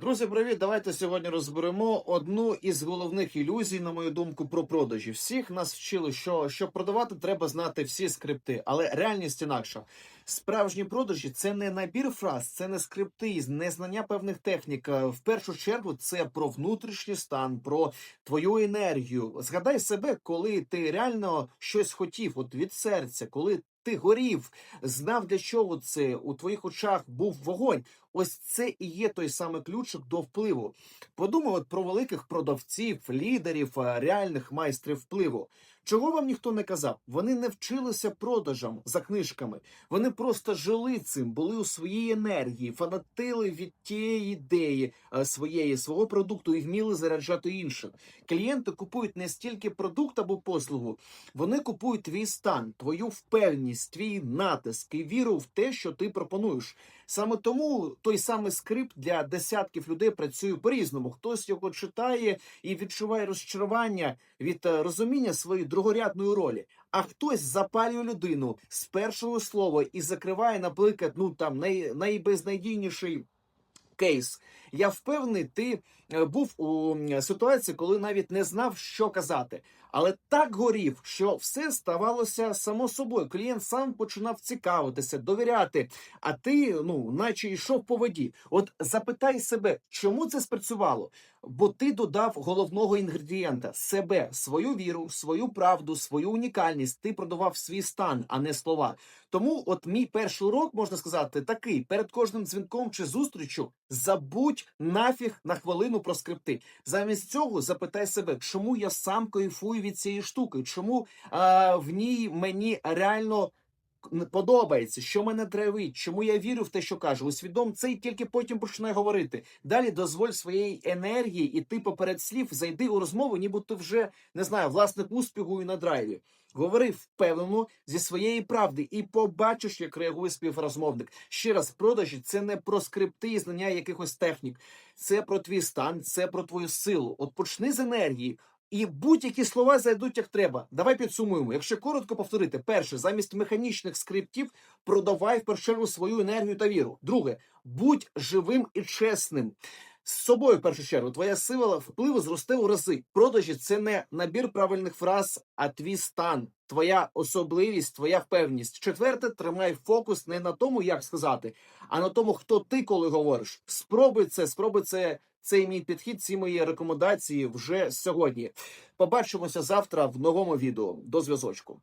Друзі, привіт! Давайте сьогодні розберемо одну із головних ілюзій, на мою думку, про продажі. Всіх нас вчили, що щоб продавати, треба знати всі скрипти, але реальність інакша. Справжні продажі це не набір фраз, це не скрипти, не знання певних технік. В першу чергу це про внутрішній стан, про твою енергію. Згадай себе, коли ти реально щось хотів, от від серця, коли ти горів, знав для чого це у твоїх очах був вогонь. Ось це і є той самий ключик до впливу. Подумай про великих продавців, лідерів, реальних майстрів впливу. Чого вам ніхто не казав? Вони не вчилися продажам за книжками. Вони просто жили цим, були у своїй енергії, фанатили від тієї ідеї е, своєї свого продукту і вміли заряджати інших. Клієнти купують не стільки продукт або послугу, вони купують твій стан, твою впевненість, твій натиск і віру в те, що ти пропонуєш. Саме тому той самий скрипт для десятків людей працює по-різному. Хтось його читає і відчуває розчарування від е, розуміння своєї другорядної ролі. А хтось запалює людину з першого слова і закриває, наприклад, ну там най, найбезнадійніший кейс. Я впевнений, ти е, був у ситуації, коли навіть не знав, що казати. Але так горів, що все ставалося само собою. Клієнт сам починав цікавитися, довіряти. А ти, ну, наче йшов по воді. От запитай себе, чому це спрацювало? Бо ти додав головного інгредієнта себе, свою віру, свою правду, свою унікальність. Ти продавав свій стан, а не слова. Тому, от мій перший урок можна сказати такий: перед кожним дзвінком чи зустрічю забудь нафіг на хвилину про скрипти. Замість цього запитай себе, чому я сам кайфую від цієї штуки, чому а, в ній мені реально. Подобається, що мене драйвить, чому я вірю в те, що кажу. Усвідом це і тільки потім починай говорити. Далі дозволь своєї енергії і ти поперед слів зайди у розмову, ніби ти вже не знаю, власник успіху і на драйві. Говори впевнено зі своєї правди і побачиш, як реагує співрозмовник. Ще раз, продажі це не про скрипти і знання якихось технік, це про твій стан, це про твою силу. От почни з енергії. І будь-які слова зайдуть як треба. Давай підсумуємо. Якщо коротко повторити, перше, замість механічних скриптів продавай в першу чергу свою енергію та віру. Друге, будь живим і чесним. З собою в першу чергу твоя сила впливу зросте у рази. Продажі це не набір правильних фраз, а твій стан, твоя особливість, твоя впевненість. Четверте, тримай фокус не на тому, як сказати, а на тому, хто ти коли говориш. Спробуй це, спробуй це. Цей мій підхід, ці мої рекомендації вже сьогодні. Побачимося завтра в новому відео. До зв'язочку.